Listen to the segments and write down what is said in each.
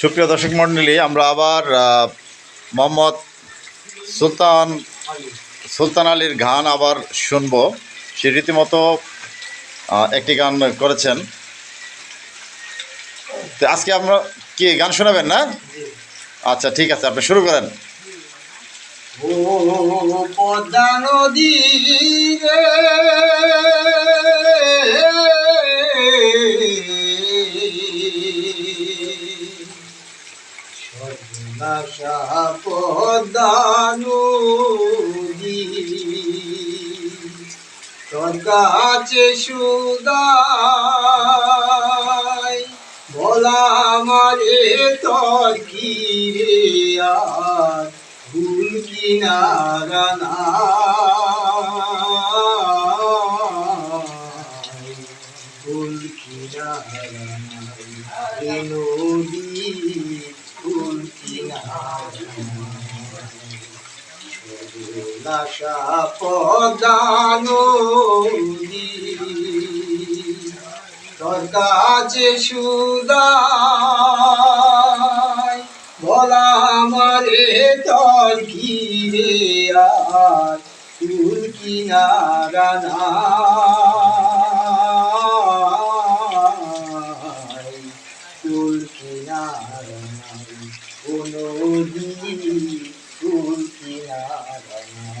সুপ্রিয় দর্শক মণ্ডলী, আমরা আবার মোহাম্মদ সুলতান সুলতান আলীর গান আবার শুনব। সে রীতিমতো একটি গান করেছেন। তো আজকে আমরা কি, গান শোনাবেন না? আচ্ছা ঠিক আছে, আপনি শুরু করেন। ও পদ্মা নদী পদ্মা নদী তোর কাছে সুদাই বলা মারে তোর কি রে আর ভুল নাই। ভুল কিনারা নদী ভুল কিনারা নাশা পদানো তোর কাছে সুদাই বলা আমারে তোর কি রে আর তুল কিনারা নাই তুল কিনারা নাই কোনো তুল কিনারা নাই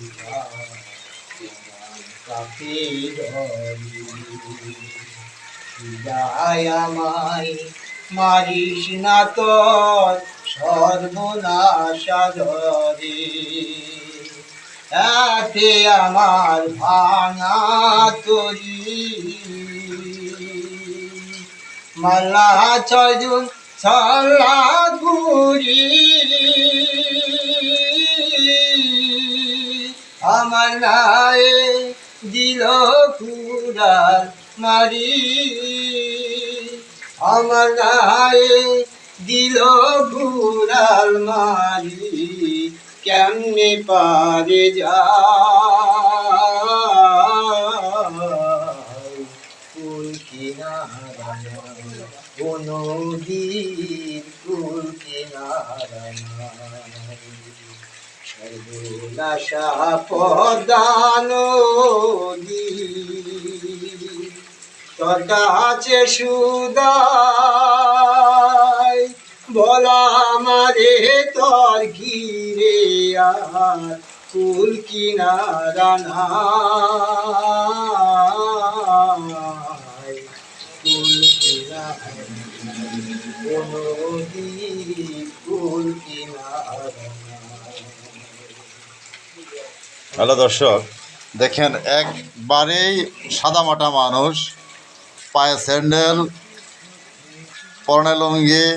চাপে যায় আমায় মারিস না তোর সর্বনাশা ধরে এতে আমার ভাঙা তরি মাল্লা ছয়জন ছল্লা ঘুরি আমার নায়ে দিল কুড়াল মারি আমার গায়ে দিল কুড়াল মারি কেমনে পারে যা কুল কিনারা কোন দিন কুল কিনারা সর্বনাশা পদানো কাছে সুদাই বলা মারে তোর ঘিরে আর কুল কিনারা নাই। কুল কিনারা কোনো দিন কুল কিনারা হ্যালো দর্শক, দেখেন একবারেই সাদামাটা মানুষ, পায়ে স্যান্ডেল, পরনে লুঙ্গি,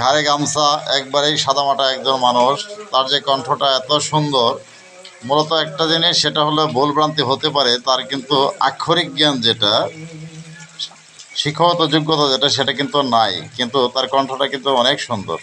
ঘাড়ে গামছা, একবারেই সাদামাটা একজন মানুষ। তার যে কণ্ঠটা এত সুন্দর, মূলত একটা জিনিস সেটা হলো ভুলভ্রান্তি হতে পারে, তার কিন্তু আক্ষরিক জ্ঞান যেটা, শিক্ষাগত যোগ্যতা যেটা, সেটা কিন্তু নাই। কিন্তু তার কণ্ঠটা কিন্তু অনেক সুন্দর।